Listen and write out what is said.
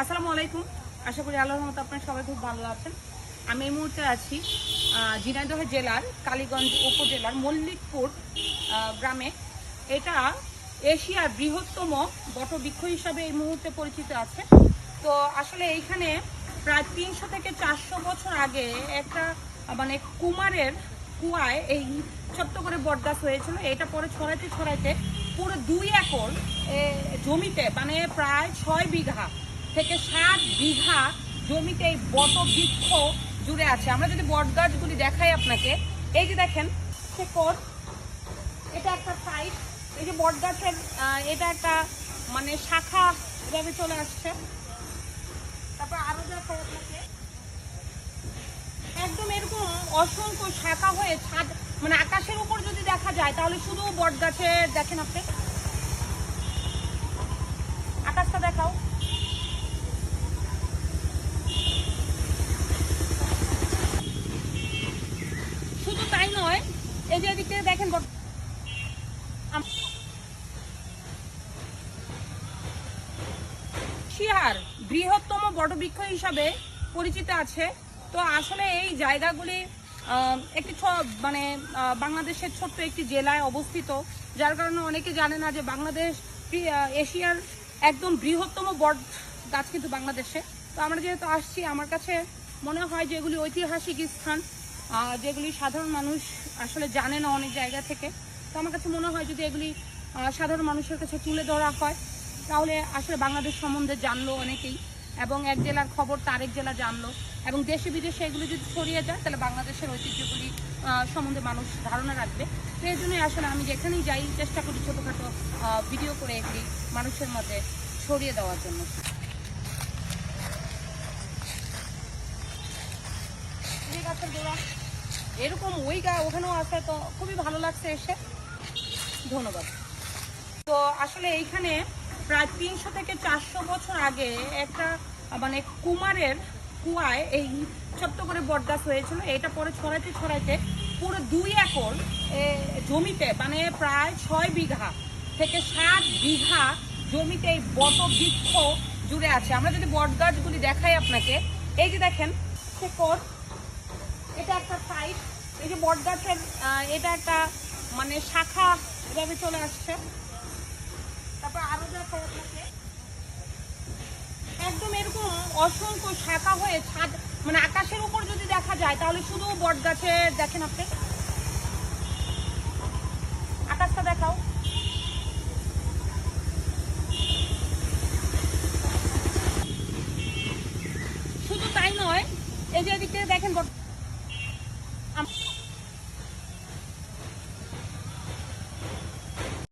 আসসালামু আলাইকুম। আশা করি আল্লাহর মতো আপনারা সবাই খুব ভালো আছেন। আমি এই মুহূর্তে আছি ঝিনাইদহ জেলার কালীগঞ্জ উপজেলার মল্লিকপুর গ্রামে। এটা এশিয়ার বৃহত্তম বটবৃক্ষ হিসাবে এই মুহূর্তে পরিচিত আছে। তো আসলে এইখানে প্রায় তিনশো থেকে চারশো বছর আগে একটা মানে কুমারের কুয়ায় এই ছোট্ট করে বটগাছ হয়েছিল। এটা পরে ছড়াইতে ছড়াইতে পুরো দুই একর জমিতে মানে প্রায় ছয় বিঘা থেকে সাত বিঘা জমিতে এই বট বৃক্ষ জুড়ে আছে। আমরা যদি বট গাছগুলি দেখাই আপনাকে, এই যে দেখেন, শেকড়, এটা একটা সাইড এই যে বট গাছের এটা একটা মানে শাখা এভাবে চলে আসছে। তারপর আরও দেখাই আপনাকে। একদম এরকম অসংখ্য শাখা হয়ে ছাদ মানে আকাশের উপর যদি দেখা যায়, তাহলে শুধু বট গাছের দেখেন আপনি। আকাশটা দেখাও শুধু তাই নয় এই যে এদিকে দেখেন বট- আম- এশিয়ার বৃহত্তম বটবৃক্ষ হিসাবে পরিচিত আছে। তো আসলে এই জায়গাগুলি একটি মানে বাংলাদেশের ছোট্ট একটি জেলায় অবস্থিত, যার কারণে অনেকে জানে না যে বাংলাদেশ এশিয়ার একদম বৃহত্তম বট গাছ কিন্তু বাংলাদেশে। তো আমরা যেহেতু আসছি, আমার কাছে মনে হয় যে এগুলি ঐতিহাসিক স্থান। যেগুলি সাধারণ মানুষ আসলে জানে না অনেক জায়গা থেকে। তো আমার কাছে মনে হয় যদি এগুলি সাধারণ মানুষের কাছে তুলে ধরা হয়, তাহলে আসলে বাংলাদেশ সম্বন্ধে জানলো অনেকেই এবং এক জেলার খবর তারেক জেলা জানলো এবং দেশে বিদেশে এগুলো যদি ছড়িয়ে যায়, তাহলে বাংলাদেশের ঐতিহ্যগুলি সম্বন্ধে মানুষ ধারণা রাখবে। তো এই জন্যই আসলে আমি যেখানেই যাই, চেষ্টা করি ছোটোখাটো ভিডিও করে এগুলি মানুষের মধ্যে ছড়িয়ে দেওয়ার জন্য। গোড়া এরকম ওই গা ওখানেও আছে, তো খুবই ভালো লাগছে এসে। ধন্যবাদ। তো আসলে এইখানে প্রায় তিনশো থেকে চারশো বছর আগে একটা মানে কুমারের কুয়ায় এই ছোট্ট করে বটগাছ হয়েছিল। এটা পরে ছড়াইতে ছড়াইতে পুরো দুই একর জমিতে মানে প্রায় ছয় বিঘা থেকে সাত বিঘা জমিতে এই বট বৃক্ষ জুড়ে আছে। আমরা যদি বট গাছগুলি দেখাই আপনাকে, এই যে দেখেন, শেকড় এই যে বট গাছের এটা একটা মানে শাখা এভাবে চলে আসছে। তারপর আরও দেখাই আপনাকে একদম এরকম অসংখ্য শাখা হয়ে ছাদ মানে আকাশের উপর যদি দেখা যায়, তাহলে শুধু বট গাছের দেখেন আপনি। আকাশটা দেখাও। শুধু তাই নয়, এই যে এদিকে দেখেন বট-